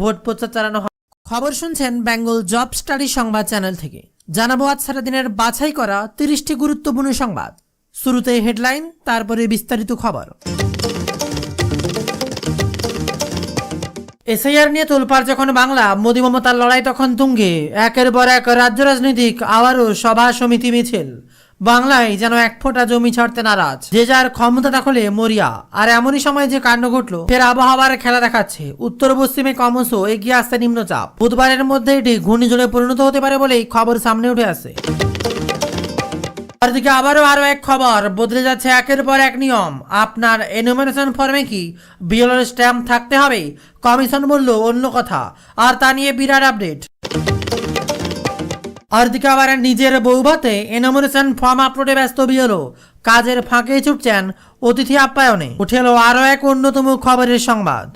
Vote প্রচার চালানো হয়। খবর শুনছেন বেঙ্গল জব স্টাডি সংবাদ চ্যানেল থেকে। জানাব আজ সারাদিনের বাছাই করা তিরিশটি গুরুত্বপূর্ণ সংবাদ। শুরুতে হেডলাইন, তারপরে বিস্তারিত খবর। এসআইআর নিয়ে তোলপাড় যখন বাংলা, মোদী মমতার লড়াই তখন তুঙ্গে। একের পর এক রাজ্য রাজনৈতিক আবারও সভা সমিতি মিছিল। বাংলায় যেন এক ফোঁটা জমি ছাড়তে নারাজ। যে যার ক্ষমতা দখলে মরিয়া। আর এমনই সময় যে কাণ্ড ঘটলো, ফের আবহাওয়ার খেলা দেখাচ্ছে। উত্তর পশ্চিমে ক্রমশ এগিয়ে আসছে নিম্নচাপ। বুধবারের মধ্যে এটি ঘূর্ণিঝড়ে পরিণত হতে পারে বলেই খবর সামনে উঠে আসে। দিকে আবারও আরও এক খবর, বদলে যাচ্ছে একের পর এক নিয়ম। আপনার এনুমিনেশন ফর্মে কি বিএলওর স্ট্যাম্প থাকতে হবে? কমিশন বলল অন্য কথা। আর তা নিয়ে বিরাট আপডেট আর দিকে আবার নিজের বৌভাতে এনুমিনেশন ফর্ম আপলোডে ব্যস্ত বিএলও। কাজের ফাঁকে ছুটছেন অতিথি আপ্যায়নে। উঠে এলো আরও এক অন্যতম খবরের সংবাদ।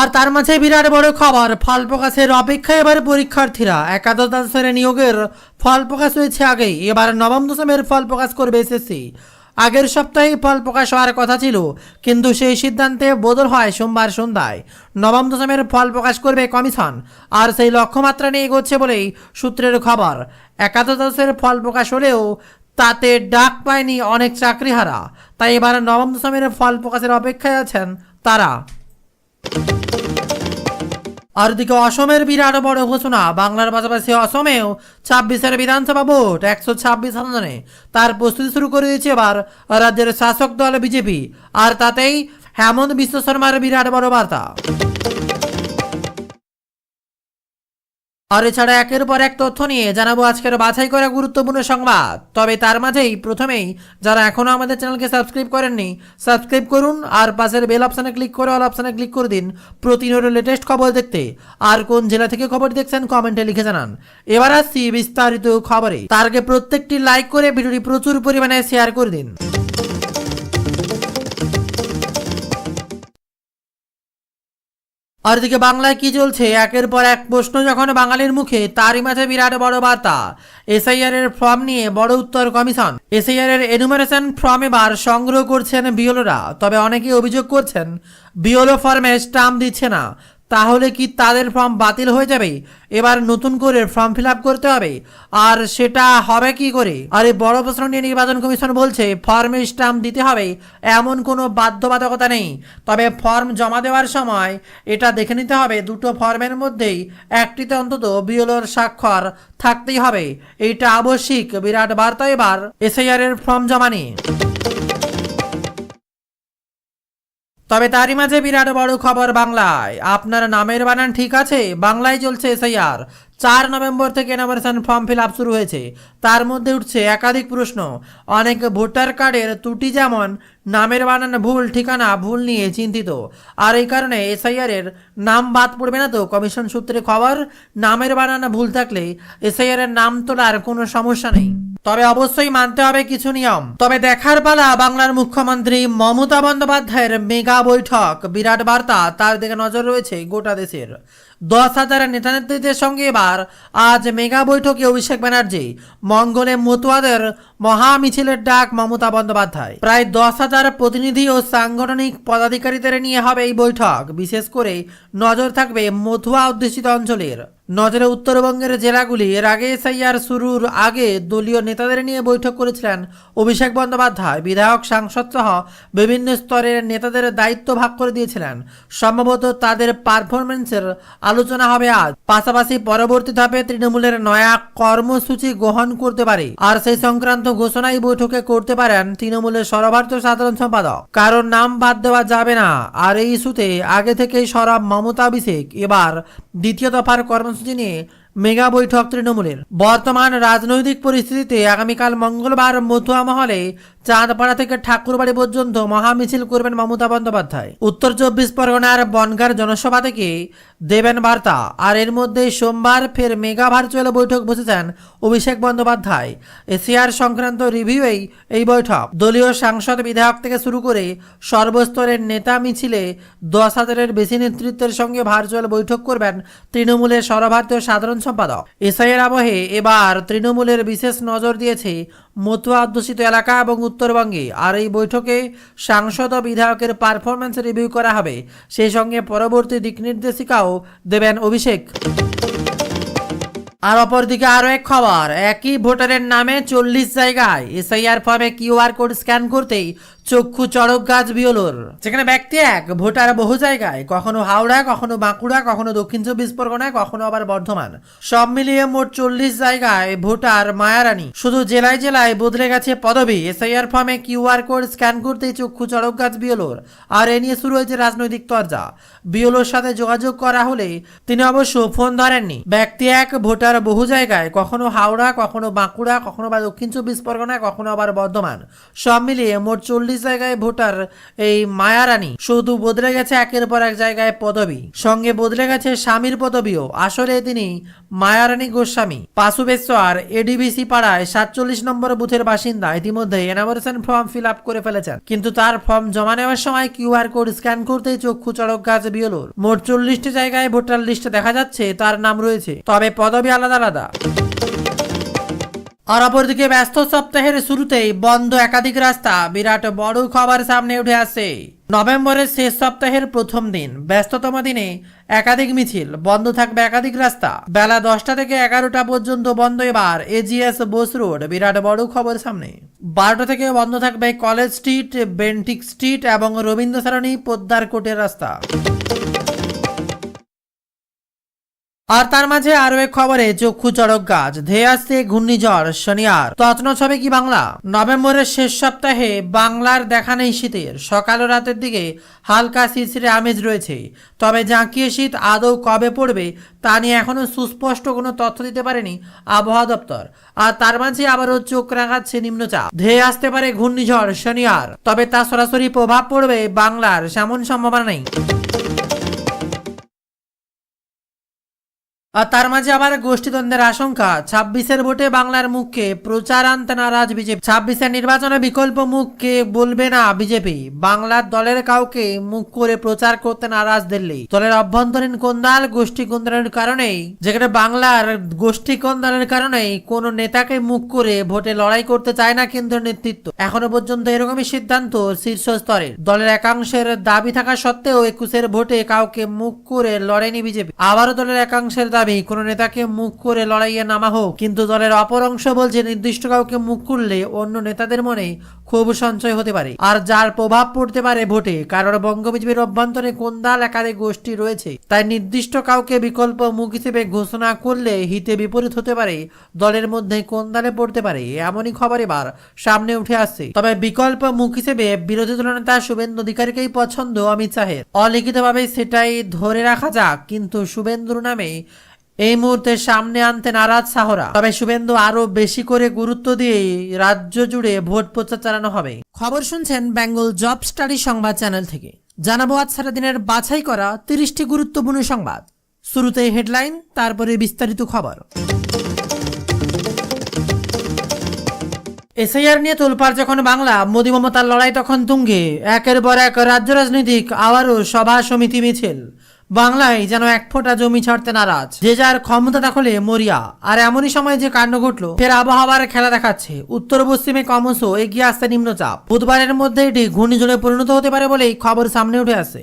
আর তার মাঝে বিরাট বড় খবর, ফল প্রকাশের অপেক্ষায় এবার পরীক্ষার্থীরা। একাদশ শ্রেণি নিয়োগের ফল প্রকাশ হয়েছে আগেই। এবার নবম দশমের ফল প্রকাশ করবে এসএসসি। আগের সপ্তাহে ফল প্রকাশ হওয়ার কথা ছিল, কিন্তু সেই সিদ্ধান্তে বদল হয় সোমবার সন্ধ্যায়। নবম দশমের ফল প্রকাশ করবে কমিশন, আর সেই লক্ষ্যমাত্রা নিয়ে এগোচ্ছে বলেই সূত্রের খবর। একাদশ দশের ফল প্রকাশ হলেও তাতে ডাক পায়নি অনেক চাকরিহারা, তাই এবার নবম দশমের ফল প্রকাশের অপেক্ষায় আছেন তারা। আর দিকে অসমের বিরাট বড় ঘোষণা। বাংলার পাশাপাশি অসমেও ছাব্বিশের বিধানসভা ভোট, একশো ছাব্বিশ আসনে। তার প্রস্তুতি শুরু করে দিয়েছে এবার রাজ্যের শাসক দল বিজেপি। আর তাতেই হেমন্ত বিশ্ব শর্মার বিরাট বড় বার্তা। আর এছাড়া একের পর এক তথ্য নিয়ে জানাব আজকের বাছাই করা গুরুত্বপূর্ণ সংবাদ। তবে তার মাঝেই প্রথমেই যারা এখনও আমাদের চ্যানেলকে সাবস্ক্রাইব করেননি, সাবস্ক্রাইব করুন আর পাশের বেল অপশানে ক্লিক করে অল অপশানে ক্লিক করে দিন। প্রতিনিয়ত লেটেস্ট খবর দেখতে আর কোন জেলা থেকে খবর দেখছেন কমেন্টে লিখে জানান। এবার আসছি বিস্তারিত খবরে। তার আগে প্রত্যেকটি লাইক করে ভিডিওটি প্রচুর পরিমাণে শেয়ার করে দিন। এদিকে বাংলায় কি চলছে? একের পর এক প্রশ্ন যখন বাঙালির মুখে, তারই মাঝে বিরাট বড় বার্তা। এসআইআর এর ফর্ম নিয়ে বড় উত্তর কমিশন। এসআইআর এর এনুমারেশন ফর্ম এবার সংগ্রহ করছেন বিওলোরা তবে অনেকে অভিযোগ করছেন বিওলো ফর্মে স্টাম্প দিচ্ছে না। তাহলে কি তাদের ফর্ম বাতিল হয়ে যাবে? এবার নতুন করে ফর্ম ফিল করতে হবে। আর সেটা হবে কি করে? আর বড় প্রশ্ন নিয়ে নির্বাচন কমিশন বলছে ফর্মে স্টাম্প দিতে হবে, এমন কোনো বাধ্যবাধকতা নেই। তবে ফর্ম জমা দেওয়ার সময় এটা দেখে নিতে হবে, দুটো ফর্মের মধ্যেই একটিতে অন্তত বিএলওর স্বাক্ষর থাকতেই হবে। এইটা আবশ্যিক। বিরাট বার্তা এবার এসআইআর এর ফর্ম জমা নিয়ে। তবে তারই মাঝে বিরাট বড় খবর বাংলায়। আপনার নামের বানান ঠিক আছে, বাংলায় চলছে এসআইআর। চার নভেম্বর থেকে নমিনেশন ফর্ম ফিল আপ শুরু হয়েছে। তার মধ্যে উঠছে একাধিক প্রশ্ন। অনেক ভোটার কার্ডের ত্রুটি যেমন নামের বানান ভুল, ঠিকানা ভুল নিয়ে চিন্তিত। আর এই কারণে এসআইআর এর নাম বাদ পড়বে না তো? কমিশন সূত্রে খবর, নামের বানান ভুল থাকলে এসআইআর এর নাম তোলার কোনো সমস্যা নেই। তবে অবশ্যই মানতে হবে কিছু নিয়ম। তবে দেখার পালা বাংলার মুখ্যমন্ত্রী মমতা বন্দ্যোপাধ্যায়ের মেগা বৈঠক। বিরাট বার্তা, তার দিকে নজর রয়েছে গোটা দেশের। দশ হাজার নেতা নেত্রীদের সঙ্গে এবার আজ মেগা বৈঠকে অভিষেক ব্যানার্জি, মঙ্গলে মতুয়াদের মহা মিছিলের ডাক মমতা বন্দ্যোপাধ্যায়। প্রায় দশ হাজার প্রতিনিধি ও সাংগঠনিক পদাধিকারীদের নিয়ে হবে এই বৈঠক। বিশেষ করে নজর থাকবে মথুয়া অধ্যুষিত অঞ্চলের। নজরে উত্তরবঙ্গের জেলাগুলি এর আগে এসআইআর শুরুর আগে দলীয় নেতাদের নিয়ে বৈঠক করেছিলেন অভিষেক বন্দ্যোপাধ্যায়। বিধায়ক, সাংসদ সহ বিভিন্ন স্তরের নেতাদের দায়িত্ব ভাগ করে দিয়েছিলেন। সম্ভবত তাদের পারফরমেন্সের আলোচনা হবে আজ। পাশাপাশি পরবর্তী ধাপে তৃণমূলের নয়া কর্মসূচি গ্রহণ করতে পারে। আর সেই সংক্রান্ত ঘোষণাই বৈঠকে করতে পারেন তৃণমূলের সর্বভারতীয় সাধারণ সম্পাদক। কারণ নাম বাদ দেওয়া যাবে না। আর এই ইস্যুতে আগে থেকেই সরব মমতা অভিষেক। এবার দ্বিতীয় দফার কর্মসূচি নিয়ে মেগা বৈঠক তৃণমূলের। বর্তমান রাজনৈতিক পরিস্থিতিতে আগামীকাল মঙ্গলবার মথুয়া মহলে চাঁদপাড়া থেকে ঠাকুরবাড়ি পর্যন্ত মহামিছিল করবেন মমতা বন্দ্যোপাধ্যায়। উত্তর চব্বিশ পরগনার বনগার জনসভা থেকে দেবেন বার্তা। আর এর মধ্যে সোমবার ফের মেগা ভার্চুয়াল বৈঠক বসেছেন অভিষেক বন্দ্যোপাধ্যায়। এশিয়ার সংক্রান্ত রিভিউয়েই এই বৈঠক। দলীয় সাংসদ বিধায়ক থেকে শুরু করে সর্বস্তরের নেতা মিছিলে দশ হাজারের বেশি নেতৃত্বের সঙ্গে ভার্চুয়াল বৈঠক করবেন তৃণমূলের সর্বভারতীয় সাধারণ সম্পাদক। এসআইয়ের আবহে এবার তৃণমূলের বিশেষ নজর দিয়েছে মতুয়া অধ্যুষিত এলাকা এবং উত্তরবঙ্গে। আর এই বৈঠকে সাংসদ ও বিধায়কের পারফরমেন্স রিভিউ করা হবে। সেই সঙ্গে পরবর্তী দিক নির্দেশিকাও দেবেন অভিষেক। আর অপরদিকে আরও এক খবর, একই ভোটারের নামে চল্লিশ জায়গায় এসআইআর ফর্মে কিউআর কোড স্ক্যান করতেই চক্ষু চড়ক গাছ বিয়লোর। যেখানে ব্যক্তি এক, ভোটার বহু জায়গায়, কখনো হাওড়া, কখনো বাঁকুড়া, কখনো দক্ষিণ চব্বিশ পরগনায়, কখনো আবার বর্ধমান। সব মিলিয়ে মোট চল্লিশ জায়গায় ভোটার মায়ারানী। শুধু জেলায় জেলায় বদলে গেছে পদবি। এসআইআর ফর্মে কিউআর কোড স্ক্যান করতেই চক্ষু চড়ক গাছ বিওলোর আর এ নিয়ে শুরু হয়েছে রাজনৈতিক তরজা। বিওলোর সাথে যোগাযোগ করা হলে তিনি অবশ্য ফোন ধরেননি। ব্যক্তি এক, ভোটার বহু জায়গায়, কখনো হাওড়া, কখনো বাঁকুড়া, কখনো বা দক্ষিণ চব্বিশ পরগনায়, কখনো আবার বর্ধমান। সব মিলিয়ে মোট চল্লিশ জায়গায় ভোটার এই মায়ারানী। শুধু বদলে গেছে একের পর এক জায়গায় পদবি। সঙ্গে বদলে গেছে স্বামীর পদবিও। আসলে তিনি মায়ারানী গোস্বামী। পাশুবেশ্বর এডিবিসি পাড়ায় সাতচল্লিশ নম্বর বুথের বাসিন্দা। ইতিমধ্যে এনামোরেশন ফর্ম ফিল আপ করে ফেলেছেন। কিন্তু তার ফর্ম জমা নেওয়ার সময় কিউআর কোড স্ক্যান করতেই চক্ষু চড়ক গাছ বিয়লোর। মোট চল্লিশটি জায়গায় ভোটার লিস্টে দেখা যাচ্ছে, তার নাম রয়েছে। তবে পদবি আলাদা আলাদা। আর অপরদিকে ব্যস্ত সপ্তাহের শুরুতেই বন্ধ একাধিক রাস্তা, বিরাট বড় খবর সামনে উঠে আসে। নভেম্বরের শেষ সপ্তাহের প্রথম দিন, ব্যস্ততম দিনে একাধিক মিছিল, বন্ধ থাকবে একাধিক রাস্তা। বেলা দশটা থেকে এগারোটা পর্যন্ত বন্ধ এবার এজিএস বোস রোড, বিরাট বড় খবর সামনে। বারোটা থেকে বন্ধ থাকবে কলেজ স্ট্রিট, বেন্টিক স্ট্রিট এবং রবীন্দ্র পোদ্দার কোটের রাস্তা। আর তার মাঝে আরও এক খবরে চক্ষু চড়ক গাছ ধেয়ে আসছে ঘূর্ণিঝড় শনিয়ার তত্ন ছবে কি বাংলা? নভেম্বরের শেষ সপ্তাহে বাংলার দেখা নেই শীতের। সকাল ও রাতের দিকে হালকা শিরশিরে আমেজ রয়েছে। তবে জাঁকিয়ে শীত আদৌ কবে পড়বে তা নিয়ে এখনও সুস্পষ্ট কোনো তথ্য দিতে পারেনি আবহাওয়া দপ্তর। আর তার মাঝে আবারও চোখ রাখাচ্ছে নিম্নচাপ। ধেয়ে আসতে পারে ঘূর্ণিঝড় শনিয়ার তবে তা সরাসরি প্রভাব পড়বে বাংলার, সেমন সম্ভাবনা নেই। আর তার মাঝে আবার গোষ্ঠীদ্বন্দ্বের আশঙ্কা। ছাব্বিশের ভোটে বাংলার মুখকে প্রচার আনতে নারাজ বিজেপি। ছাব্বিশের নির্বাচনে বিকল্প মুখকে বলবে না বিজেপি? বাংলার দলের কাউকে মুখ করে প্রচার করতে নারাজ দিল্লি। দলের অভ্যন্তরীণ কোন্দাল, গোষ্ঠী কোন্দালের কারণেই, যেখানে বাংলার গোষ্ঠী কোন্দালের কারণেই কোন নেতাকে মুখ করে ভোটে লড়াই করতে চায় না কেন্দ্রীয় নেতৃত্ব। এখনও পর্যন্ত এরকমই সিদ্ধান্ত শীর্ষ স্তরের দলের একাংশের দাবি থাকা সত্ত্বেও একুশের ভোটে কাউকে মুখ করে লড়েনি বিজেপি। আবারও দলের একাংশের দাবি কোনো নেতাকে মুখ করে লড়াইয়ে নামা হোক, কিন্তু দলের অপর অংশ বলছে নির্দিষ্ট কাউকে মুখ করলে অন্য নেতাদের মনে ক্ষোভ সঞ্চয় হতে পারে। আর যার প্রভাব পড়তে পারে ভোটে কারণ বঙ্গ বিজেপির অভ্যন্তরে কোন্দাল একাধিক গোষ্ঠী রয়েছে, তাই নির্দিষ্ট কাউকে বিকল্প মুখ হিসেবে ঘোষণা করলে হিতে বিপরীত হতে পারে, দলের মধ্যে কোন্দালে পড়তে পারে, এমনই খবর এবার সামনে উঠে আসছে। তবে বিকল্প মুখ হিসেবে বিরোধী দলনেতা শুভেন্দু অধিকারীকেই পছন্দ অমিত শাহের। অলিখিতভাবে সেটাই ধরে রাখা যাক, কিন্তু শুভেন্দুর নামে এই মুহূর্তে সামনে আনতে নারাজ সাহরা। তবে শুভেন্দু আরও বেশি করে গুরুত্ব দিয়ে রাজ্য জুড়ে ভোট প্রচার চালানো হবে। খবর শুনছেন বেঙ্গল জব স্টাডি সংবাদ চ্যানেল থেকে। জানাব আজ সারাদিনের বাছাই করা তিরিশটি গুরুত্বপূর্ণ সংবাদ। শুরুতে হেডলাইন, তারপরে বিস্তারিত খবর। এসআইআর নিয়ে তোলপাড় যখন বাংলা, মোদী মমতার লড়াই তখন তুঙ্গে। একের পর এক রাজ্য রাজনৈতিক আবারও সভা সমিতি মিছিল। বাংলায় যেন এক ফোঁটা জমি ছাড়তে নারাজ। যে যার ক্ষমতা দখলে মরিয়া। আর এমনই সময় যে কাণ্ড ঘটলো, ফের আবহাওয়ার খেলা দেখাচ্ছে। উত্তর পশ্চিমে ক্রমশ এগিয়ে আসছে নিম্নচাপ। বুধবারের মধ্যে এটি ঘূর্ণিঝড়ে পরিণত হতে পারে বলেই খবর সামনে উঠে আসে।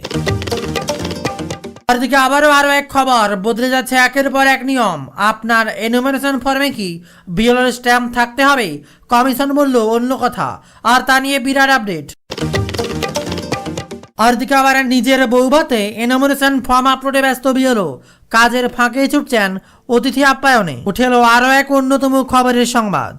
দিকে আবারও আরও এক খবর, বদলে যাচ্ছে একের পর এক নিয়ম। আপনার এনুমিনেশন ফর্মে কি বিএলএর স্ট্যাম্প থাকতে হবে? কমিশন বলল অন্য কথা। আর তা নিয়ে বিরাট আপডেট আর দিকে আবার নিজের বৌভাতে এনমিনেশন ফর্ম আপলোডে ব্যস্ত বিয়েলো কাজের ফাঁকে ছুটছেন অতিথি আপ্যায়নে। উঠে এলো আরও এক অন্যতম খবরের সংবাদ।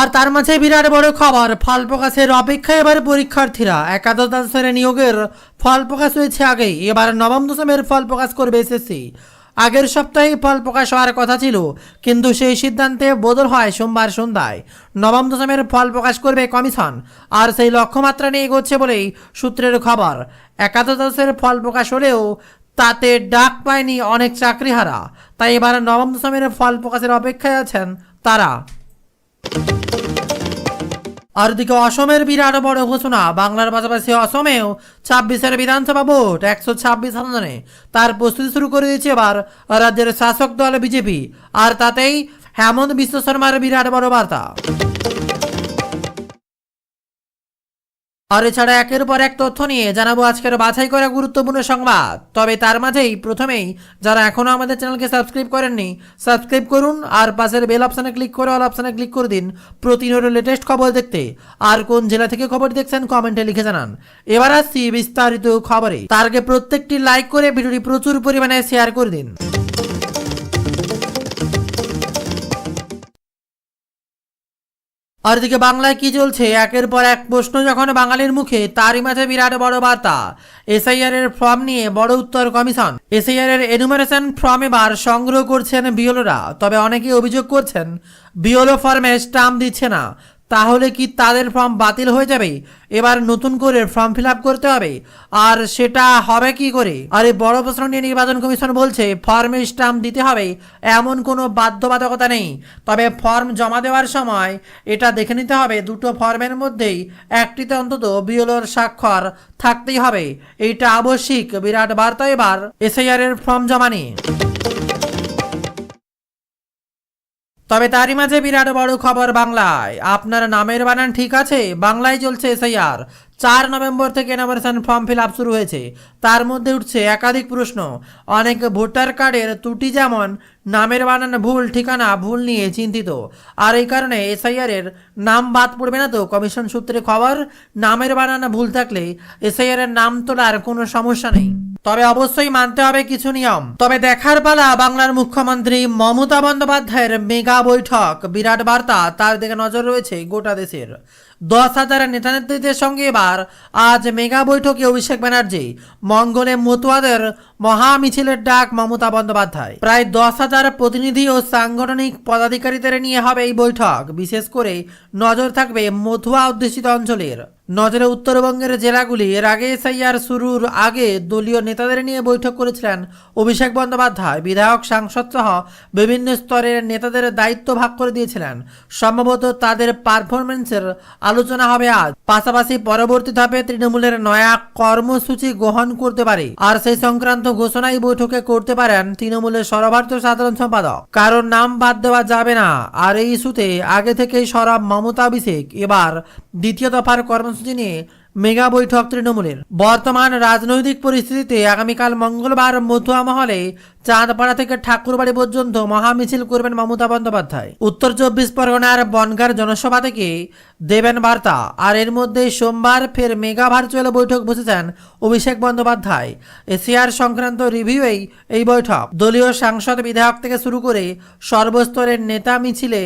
আর তার মাঝে বিরাট বড় খবর, ফল প্রকাশের অপেক্ষা এবার পরীক্ষার্থীরা। একাদশ নিয়োগের ফল প্রকাশ হয়েছে আগেই। এবার নবম দশমের ফল প্রকাশ করবে এসএসসি। আগের সপ্তাহে ফল প্রকাশ হওয়ার কথা ছিল, কিন্তু সেই সিদ্ধান্তে বদল হয় সোমবার সন্ধ্যায়। নবম দশমের ফল প্রকাশ করবে কমিশন, আর সেই লক্ষ্যমাত্রা নিয়ে এগোচ্ছে বলেই সূত্রের খবর। একাদশের ফল প্রকাশ হলেও তাতে ডাক পায়নি অনেক চাকরিহারা, তাই এবার নবম দশমের ফল প্রকাশের অপেক্ষায় আছেন তারা। আর দিকে অসমের বিরাট বড় ঘোষণা, বাংলার পাশাপাশি অসমেও ছাব্বিশের বিধানসভা ভোট, একশো ছাব্বিশ আসনে। তার প্রস্তুতি শুরু করে দিয়েছে এবার রাজ্যের শাসক দল বিজেপি। আর তাতেই হেমন্ত বিশ্ব শর্মার বিরাট বড় বার্তা। আর এছাড়া একের পর এক তথ্য নিয়ে জানাব আজকের বাছাই করা গুরুত্বপূর্ণ সংবাদ। তবে তার মাঝেই প্রথমেই যারা এখনও আমাদের চ্যানেলকে সাবস্ক্রাইব করেননি, সাবস্ক্রাইব করুন আর পাশের বেল অপশানে ক্লিক করে অল অপশানে ক্লিক করে দিন প্রতিনিয়ত লেটেস্ট খবর দেখতে। আর কোন জেলা থেকে খবর দেখছেন কমেন্টে লিখে জানান। এবার আসছি বিস্তারিত খবরে। তার আগে প্রত্যেকটি লাইক করে ভিডিওটি প্রচুর পরিমাণে শেয়ার করে দিন। আর দিকে বাংলায় কি চলছে? একের পর এক প্রশ্ন যখন বাঙালির মুখে, তারই মাঝে বিরাট বড় বার্তা। এসআইআর এর ফর্ম নিয়ে বড় উত্তর কমিশন। এসআইআর এর এনুমারেশন ফর্ম এবার সংগ্রহ করছেন বিওলোরা তবে অনেকে অভিযোগ করছেন বিওলো ফর্মে স্টাম্প দিচ্ছে না। তাহলে কি তাদের ফর্ম বাতিল হয়ে যাবে? এবার নতুন করে ফর্ম ফিল করতে হবে। আর সেটা হবে কি করে? আর এই বড় প্রশ্ন নিয়ে নির্বাচন কমিশন বলছে, ফর্মে স্টাম্প দিতে হবে, এমন কোনো বাধ্যবাধকতা নেই। তবে ফর্ম জমা দেওয়ার সময় এটা দেখে নিতে হবে, দুটো ফর্মের মধ্যেই একটিতে অন্তত বিওলোর স্বাক্ষর থাকতেই হবে। এইটা আবশ্যিক, বিরাট বার্তা এবার, এসআইআর এর ফর্ম জমা নিয়ে। তবে তারই মাঝে বিরাট বড় খবর বাংলায়। আপনার নামের বানান ঠিক আছে, বাংলায় চলছে এসআইআর। চার নভেম্বর থেকে নমিনেশন ফর্ম ফিল আপ শুরু হয়েছে। তার মধ্যে উঠছে একাধিক প্রশ্ন। অনেক ভোটার কার্ডের ত্রুটি যেমন নামের বানান ভুল, ঠিকানা ভুল নিয়ে চিন্তিত। আর এই কারণে এসআইআর এর নাম বাদ পড়বে না তো, কমিশন সূত্রে খবর, নামের বানান ভুল থাকলে এসআইআর এর নাম তোলার কোনো সমস্যা নেই। তবে অবশ্যই মানতে হবে কিছু নিয়ম। তবে দেখার পালা, বাংলার মুখ্যমন্ত্রী মমতা বন্দ্যোপাধ্যায়ের মেগা বৈঠক। বিরাট বার্তা, তার দিকে নজর রয়েছে গোটা দেশের। দশ হাজার নেতা নেত্রীদের সঙ্গে এবার আজ মেগা বৈঠকে অভিষেক ব্যানার্জি, মঙ্গলে মতুয়াদের মহা মিছিলের ডাক মমতা বন্দ্যোপাধ্যায়। প্রায় দশ হাজার প্রতিনিধি ও সাংগঠনিক পদাধিকারীদের নিয়ে হবে এই বৈঠক। বিশেষ করে নজর থাকবে মথুয়া অধ্যুষিত অঞ্চলের। নজরে উত্তরবঙ্গের জেলাগুলি এর আগে এসআইআর শুরুর আগে দলীয় নেতাদের নিয়ে বৈঠক করেছিলেন অভিষেক বন্দ্যোপাধ্যায়। বিধায়ক, সাংসদ সহ বিভিন্ন স্তরের নেতাদের দায়িত্ব ভাগ করে দিয়েছিলেন। সম্ভবত তাদের পারফরমেন্সের আলোচনা হবে আজ। পাশাপাশি পরবর্তী ধাপে তৃণমূলের নয়া কর্মসূচি গ্রহণ করতে পারে। আর সেই সংক্রান্ত ঘোষণাই বৈঠকে করতে পারেন তৃণমূলের সর্বভারতীয় সাধারণ সম্পাদক। কারণ নাম বাদ দেওয়া যাবে না। আর এই ইস্যুতে আগে থেকেই সরব মমতা অভিষেক। এবার দ্বিতীয় দফার কর্মসূচি নিয়ে মেগা বৈঠক তৃণমূলের। বর্তমান রাজনৈতিক পরিস্থিতিতে আগামীকাল মঙ্গলবার মথুয়া মহলে চাঁদপাড়া থেকে ঠাকুরবাড়ি পর্যন্ত মহামিছিল করবেন মমতা বন্দ্যোপাধ্যায়। উত্তর চব্বিশ পরগনার বনগার জনসভা থেকে দেবেন বার্তা। আর এর মধ্যে সোমবার ফের মেগা ভার্চুয়াল বৈঠক বসেছেন অভিষেক বন্দ্যোপাধ্যায়। এশিয়ার সংক্রান্ত রিভিউয়েই এই বৈঠক। দলীয় সাংসদ বিধায়ক থেকে শুরু করে সর্বস্তরের নেতা মিছিলে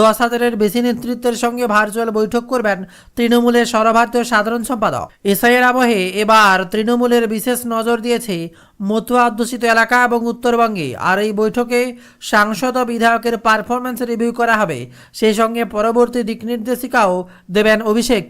দশ হাজারের বেশি নেতৃত্বের সঙ্গে ভার্চুয়াল বৈঠক করবেন তৃণমূলের সর্বভারতীয় সাধারণ সম্পাদক। এসআইয়ের আবহে এবার তৃণমূলের বিশেষ নজর দিয়েছে মতুয়া অধ্যুষিত এলাকা এবং উত্তরবঙ্গে। আর এই বৈঠকে সাংসদ ও বিধায়কের পারফরমেন্স রিভিউ করা হবে। সেই সঙ্গে পরবর্তী দিক নির্দেশিকাও দেবেন অভিষেক।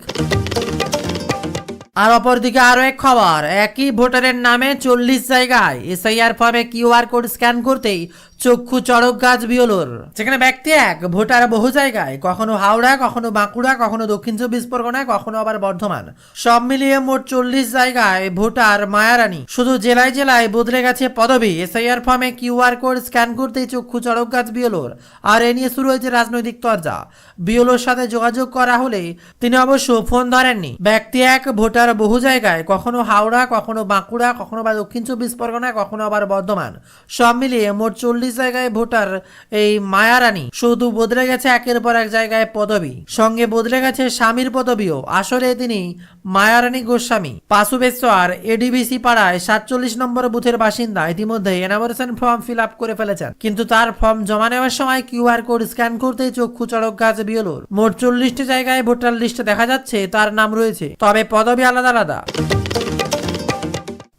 আর অপরদিকে আরও এক খবর, একই ভোটারের নামে চল্লিশ জায়গায় এসআইআর ফর্মে কিউআর কোড স্ক্যান করতেই চক্ষু চড়ক গাছ বিয়লোর। যেখানে ব্যক্তি এক, ভোটার বহু জায়গায়, কখনো হাওড়া, কখনো বাঁকুড়া, কখনো দক্ষিণ চব্বিশ পরগনা, কখনো আবার বর্ধমান। সব মিলিয়ে মোট চল্লিশ জায়গায় ভোটার মায়ারানী। শুধু জেলায় জেলায় বদলে গেছে পদবি। এসআইআর ফর্মে কিউআর কোড স্ক্যান করতেই চক্ষু চড়ক গাছ বিয়লোর। আর এ নিয়ে শুরু হয়েছে রাজনৈতিক তরজা। বিওলোর সাথে যোগাযোগ করা হলে তিনি অবশ্য ফোন ধরেননি। ব্যক্তি এক, ভোটার বহু জায়গায়, কখনো হাওড়া, কখনো বাঁকুড়া, কখনো বা দক্ষিণ চব্বিশ পরগনা, কখনো আবার বর্ধমান। সব মিলিয়ে মোট চল্লিশ জায়গায় ভোটার এই মায়ারানী। শুধু বদলে গেছে একের পর এক জায়গায় পদবি। সঙ্গে বদলে গেছে স্বামীর পদবিও। আসলে তিনি মায়ারানী গোস্বামী। পাশুবেশ্বর এডিবিসি পাড়ায় সাতচল্লিশ নম্বর বুথের বাসিন্দা। ইতিমধ্যে এনামোরেশন ফর্ম ফিল আপ করে ফেলেছেন। কিন্তু তার ফর্ম জমা নেওয়ার সময় কিউআর কোড স্ক্যান করতেই চক্ষু চড়ক গাছ বিয়লোর। মোট চল্লিশটি জায়গায় ভোটার লিস্টে দেখা যাচ্ছে, তার নাম রয়েছে। তবে পদবি আলাদা আলাদা।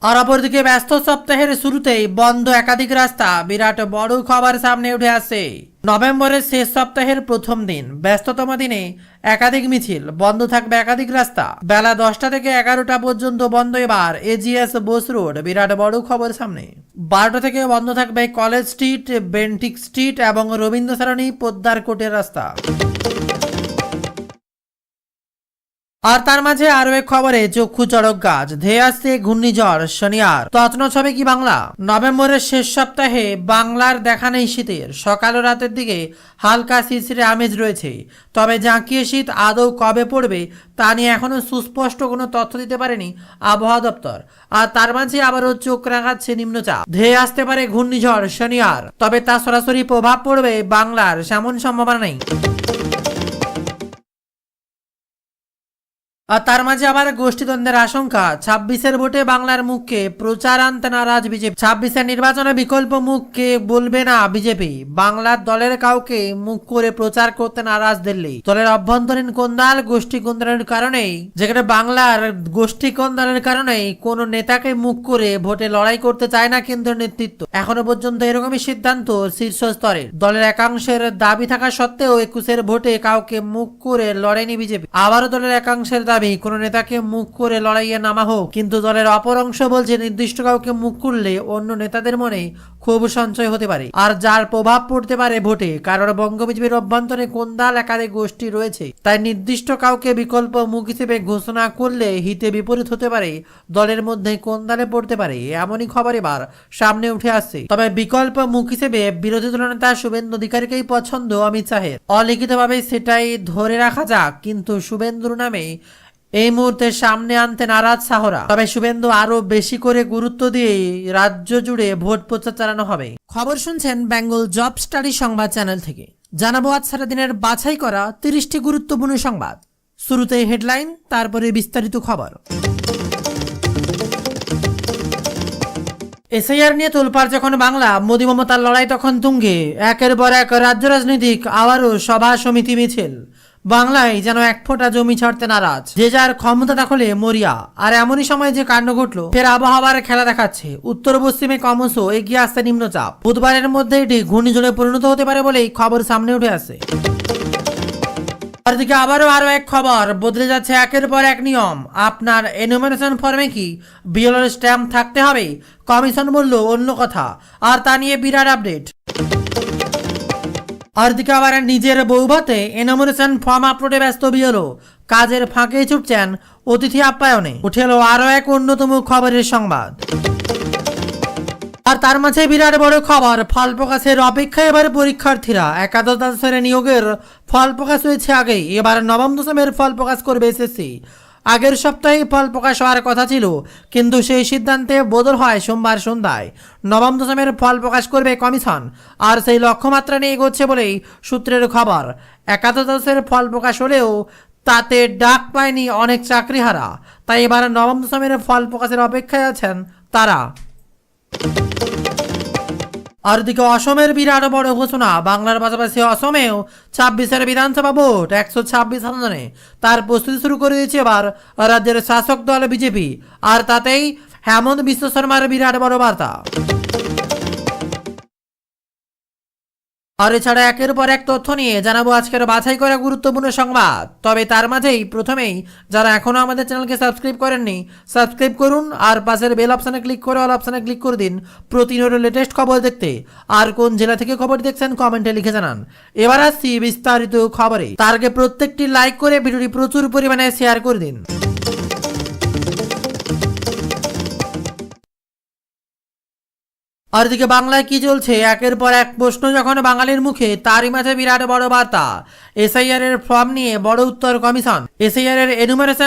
আর অপরদিকে ব্যস্ত সপ্তাহের শুরুতেই বন্ধ একাধিক রাস্তা বিরাট বড় খবর সামনে উঠে আসে। নভেম্বরের শেষ সপ্তাহের প্রথম দিন, ব্যস্ততম দিনে একাধিক মিছিল, বন্ধ থাকবে একাধিক রাস্তা। বেলা দশটা থেকে এগারোটা পর্যন্ত বন্ধ এবার এজিএস বোস রোড, বিরাট বড় খবর সামনে। বারোটা থেকে বন্ধ থাকবে কলেজ স্ট্রিট, বেন্টিক স্ট্রিট এবং রবীন্দ্র পোদ্দার কোটের রাস্তা। আর তার মাঝে আরও এক খবরে, চক্ষু চড়ক গাছ, ধেয়ে আসছে ঘূর্ণিঝড় শনিয়ার তৎনছ হবে কি বাংলা? নভেম্বরের শেষ সপ্তাহে বাংলার দেখা নেই শীতের। সকাল ও রাতের দিকে হালকা শিশিরে আমেজ রয়েছে। তবে জাঁকিয়ে শীত আদৌ কবে পড়বে, তা নিয়ে এখনও সুস্পষ্ট কোনো তথ্য দিতে পারেনি আবহাওয়া দপ্তর। আর তার মাঝে আবারও চোখ রাখাচ্ছে নিম্নচাপ। ধেয়ে আসতে পারে ঘূর্ণিঝড় শনিয়ার তবে তা সরাসরি প্রভাব পড়বে বাংলার, সেমন সম্ভাবনা নেই। আর তার মাঝে আবার গোষ্ঠীদ্বন্দ্বের আশঙ্কা। ছাব্বিশের ভোটে বাংলার মুখকে প্রচার আনতে নারাজ বিজেপি। ছাব্বিশের নির্বাচনে বিকল্প মুখকে বলবে না বিজেপি। বাংলার দলের কাউকে মুখ করে প্রচার করতে নারাজ দিল্লি। দলের অভ্যন্তরীণ কোন্দাল গোষ্ঠী কোন্দালের কারণেই, যেখানে বাংলার গোষ্ঠী কোন্দালের কারণেই কোনো নেতাকে মুখ করে ভোটে লড়াই করতে চায় না কেন্দ্রীয় নেতৃত্ব। এখনও পর্যন্ত এরকমই সিদ্ধান্ত শীর্ষ স্তরে। দলের একাংশের দাবি থাকা সত্ত্বেও একুশের ভোটে কাউকে মুখ করে লড়েনি বিজেপি। আবারও দলের একাংশের দাবি কোনো নেতাকে মুখ করে লড়াইয়ে নামা হোক, কিন্তু দলের অপর অংশ বলছে নির্দিষ্ট কাউকে মুখ করলে অন্য নেতাদের মনে ক্ষোভ সঞ্চয় হতে পারে। আর যার প্রভাব পড়তে পারে ভোটে কারণ বঙ্গ বিজেপির অভ্যন্তরে কোন্দাল একাধিক গোষ্ঠী রয়েছে, তাই নির্দিষ্ট কাউকে বিকল্প মুখ হিসেবে ঘোষণা করলে হিতে বিপরীত হতে পারে, দলের মধ্যে কোন্দালে পড়তে পারে, এমনই খবর এবার সামনে উঠে আসছে। তবে বিকল্প মুখ হিসেবে বিরোধী দলনেতা শুভেন্দু অধিকারীকেই পছন্দ অমিত শাহের। অলিখিতভাবে সেটাই ধরে রাখা যাক, কিন্তু শুভেন্দুর নামে এই মুহূর্তে সামনে আনতে নারাজ সাহরা। তবে শুভেন্দু আরও বেশি করে গুরুত্ব দিয়ে রাজ্য জুড়ে ভোট প্রচার চালানো হবে। খবর শুনছেন বেঙ্গল জব স্টাডি সংবাদ চ্যানেল থেকে। জানাব আজ সারাদিনের বাছাই করা তিরিশটি গুরুত্বপূর্ণ সংবাদ। শুরুতে হেডলাইন, তারপরে বিস্তারিত খবর। এসআইআর নিয়ে তোলপাড় যখন বাংলা, মোদী মমতার লড়াই তখন তুঙ্গে। একের পর এক রাজ্য রাজনৈতিক, আবারও সভা সমিতি মিছিল। বাংলায় যেন এক ফোঁটা জমি ছাড়তে নারাজ। যে যার ক্ষমতা দখলে মরিয়া। আর এমনই সময় যে কাণ্ড ঘটলো, ফের আবহাওয়ার খেলা দেখাচ্ছে। উত্তর পশ্চিমে ক্রমশ এগিয়ে আসছে নিম্নচাপ। বুধবারের মধ্যে এটি ঘূর্ণিঝড়ে পরিণত হতে পারে বলেই খবর সামনে উঠে আসে। দিকে আবারও আরও এক খবর, বদলে যাচ্ছে একের পর এক নিয়ম। আপনার এনুমিনেশন ফর্মে কি বিএলওর স্ট্যাম্প থাকতে হবে? কমিশন বলল অন্য কথা। আর তা নিয়ে বিরাট আপডেট আর আবার নিজের বৌভাতে এনমিনেশন ফর্ম আপলোডে ব্যস্ত বিয়েলো। কাজের ফাঁকে ছুটছেন অতিথি আপ্যায়নে। উঠে এলো আরও এক অন্যতম খবরের সংবাদ। আর তার মাঝে বিরাট বড় খবর, ফল প্রকাশের অপেক্ষায় এবার পরীক্ষার্থীরা। একাদশ দ্বাদশের নিয়োগের ফল প্রকাশ হয়েছে আগেই। এবার নবম দশমের ফল প্রকাশ করবে এসএসসি। আগের সপ্তাহে ফল প্রকাশ হওয়ার কথা ছিল, কিন্তু সেই সিদ্ধান্তে বদল হয় সোমবার সন্ধ্যায়। নবম দশমের ফল প্রকাশ করবে কমিশন, আর সেই লক্ষ্যমাত্রা নিয়ে এগোচ্ছে বলেই সূত্রের খবর। একাদশ দ্বাদশের ফল প্রকাশ হলেও তাতে ডাক পায়নি অনেক চাকরিহারা। তাই এবার নবম দশমের ফল প্রকাশের অপেক্ষায় আছেন তারা। আর দিকে অসমের বিরাট বড় ঘোষণা। বাংলার পাশাপাশি অসমেও ছাব্বিশের বিধানসভা ভোট, একশো ছাব্বিশ আসনে তার প্রস্তুতি শুরু করে দিয়েছে এবার রাজ্যের শাসক দল বিজেপি। আর তাতেই হেমন্ত বিশ্ব শর্মার বিরাট বড় বার্তা। আর এছাড়া একের পর এক তথ্য নিয়ে জানাব আজকের বাছাই করা গুরুত্বপূর্ণ সংবাদ। তবে তার মাঝেই প্রথমেই যারা এখনও আমাদের চ্যানেলকে সাবস্ক্রাইব করেননি, সাবস্ক্রাইব করুন আর পাশের বেল অপশানে ক্লিক করে অল অপশানে ক্লিক করে দিন প্রতিনিয়ত লেটেস্ট খবর দেখতে। আর কোন জেলা থেকে খবর দেখছেন কমেন্টে লিখে জানান। এবার আসছি বিস্তারিত খবরে। তার আগে প্রত্যেকটি লাইক করে ভিডিওটি প্রচুর পরিমাণে শেয়ার করে দিন। আর বাংলায় কি চলছে? একের পর এক প্রশ্ন যখন বাঙালির মুখে, তারই মাঝে বিরাট বড় বার্তা। এসআইআর এর ফর্ম নিয়ে বড় উত্তর কমিশন। এসআইআর এর এনুমারেশন